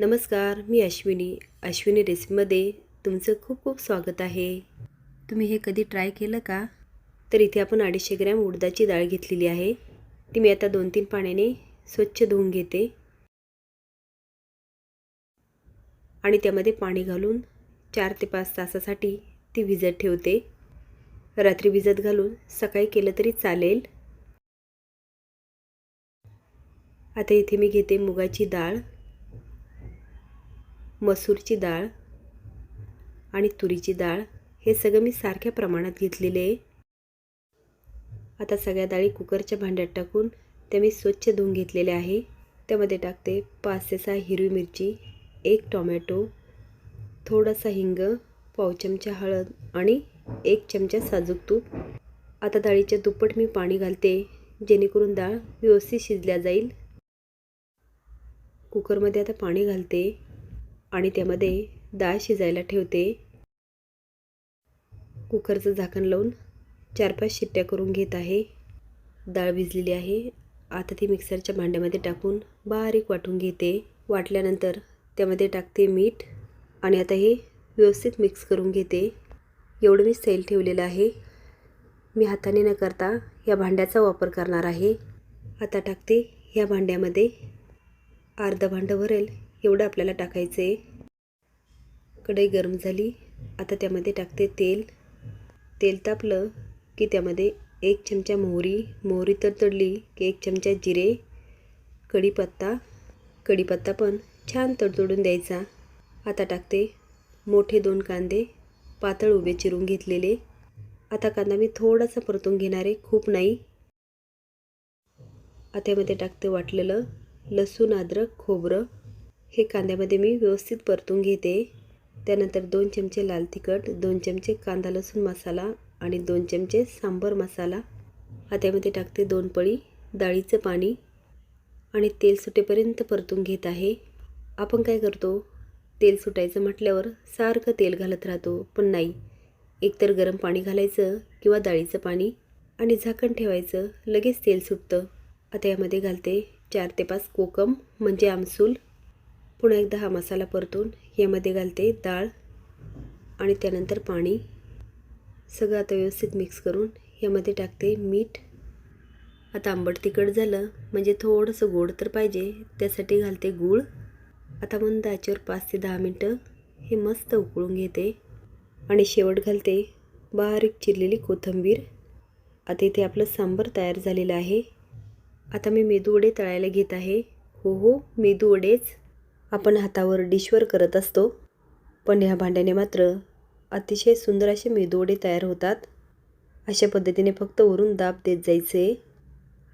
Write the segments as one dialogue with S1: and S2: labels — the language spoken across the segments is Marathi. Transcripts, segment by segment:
S1: नमस्कार मी अश्विनी. अश्विनी रेसिपीमध्ये तुमचं खूप खूप स्वागत आहे. तुम्ही हे कधी ट्राय केलं का? तर इथे आपण अडीचशे ग्रॅम उडदाची डाळ घेतलेली आहे. ती मी आता दोन तीन पाण्याने स्वच्छ धुवून घेते. आणि त्यामध्ये पाणी घालून चार ते पाच तासासाठी ती भिजत ठेवते. रात्री भिजत घालून सकाळी केलं तरी चालेल. आता इथे मी घेते मुगाची डाळ. मसूरची डाळ आणि तुरीची डाळ हे सगळं मी सारख्या प्रमाणात घेतलेले आहे. आता सगळ्या डाळी कुकरच्या भांड्यात टाकून त्या मी स्वच्छ धुवून घेतलेल्या आहे. त्यामध्ये टाकते पाच ते सहा हिरवी मिरची एक टोमॅटो थोडासा हिंग पाव चमचा हळद आणि एक चमचा साजूक तूप. आता डाळीच्या दुप्पट मी पाणी घालते जेणेकरून डाळ व्यवस्थित शिजल्या जाईल. कुकरमध्ये आता पाणी घालते. आणि त्यामध्ये डाळ शिजायला ठेवते. कुकरचं झाकण लावून चार पाच शिट्ट्या करून घेत आहे. डाळ भिजलेली आहे. आता ती मिक्सरच्या भांड्यामध्ये टाकून बारीक वाटून घेते. वाटल्यानंतर त्यामध्ये टाकते मीठ आणि आता हे व्यवस्थित मिक्स करून घेते. एवढं मी सैल ठेवलेलं आहे. मी हाताने न करता या भांड्याचा वापर करणार आहे. आता टाकते ह्या भांड्यामध्ये. अर्धं भांडं भरेल. एवढं आपल्याला टाकायचं. आहे कढई गरम झाली. आता त्यामध्ये टाकते तेल. तेल तापलं की त्यामध्ये एक चमचा मोहरी. मोहरी तडतडली की एक चमचा जिरे. कढीपत्ता. कढीपत्ता पण छान तडतडून द्यायचा. आता टाकते मोठे दोन कांदे. पातळ उभे चिरून घेतलेले. आता कांदा मी थोडासा परतून घेणार आहे. खूप नाही. आता यामध्ये टाकते वाटलेलं लसूण अद्रक खोबरं. हे कांद्यामध्ये मी व्यवस्थित परतून घेते. त्यानंतर दोन चमचे लाल तिखट दोन चमचे कांदा लसूण मसाला आणि दोन चमचे सांबर मसाला. त्यामध्ये टाकते दोन पळी डाळीचं पाणी आणि तेल सुटेपर्यंत परतून घेत आहे. आपण काय करतो? तेल सुटायचं म्हटल्यावर सारखं तेल घालत राहतो पण नाही. एकतर गरम पाणी घालायचं किंवा डाळीचं पाणी आणि झाकण ठेवायचं लगेच तेल सुटतं. आता यामध्ये घालते चार ते पाच कोकम म्हणजे आमसूल पुन्हा एकदा हा मसाला परतून यामध्ये घालते डाळ आणि त्यानंतर पाणी. सगळं आता व्यवस्थित मिक्स करून यामध्ये टाकते मीठ. आता आंबट तिखट झालं म्हणजे थोडंसं गोड तर पाहिजे त्यासाठी घालते गूळ. आता मंद आचेवर पाच ते दहा मिनटं हे मस्त उकळून घेते. आणि शेवट घालते बारीक चिरलेली कोथिंबीर. आता इथे आपलं सांबर तयार झालेलं आहे. आता मी मेदू वडे तळायला घेत आहे. हो हो मेदू वडेच. आपण हातावर डिशवर करत असतो. पण ह्या भांड्याने मात्र अतिशय सुंदर असे मेदूवडे तयार होतात. अशा पद्धतीने फक्त वरून दाब देत जायचे.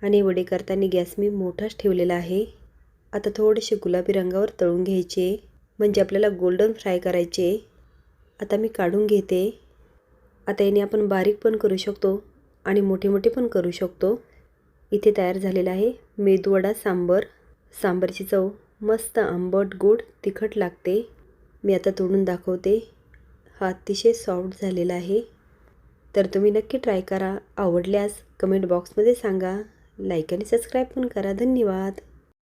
S1: आणि वडे करताना गॅस मी मोठाच ठेवलेला आहे. आता थोडेसे गुलाबी रंगावर तळून घ्यायचे. म्हणजे आपल्याला गोल्डन फ्राय करायचे. आता मी काढून घेते. आता याने आपण बारीक पण करू शकतो आणि मोठे मोठे पण करू शकतो. इथे तयार झालेला आहे मेदूवडा सांबर. सांबरची चव मस्त आंबट गोड तिखट लागते. मी आता तोडून दाखवते. हा अतिशय सॉफ्ट झालेला आहे. तर तुम्ही नक्की ट्राय करा. आवडल्यास कमेंट बॉक्समध्ये सांगा. लाईक आणि सबस्क्राईब पण करा. धन्यवाद.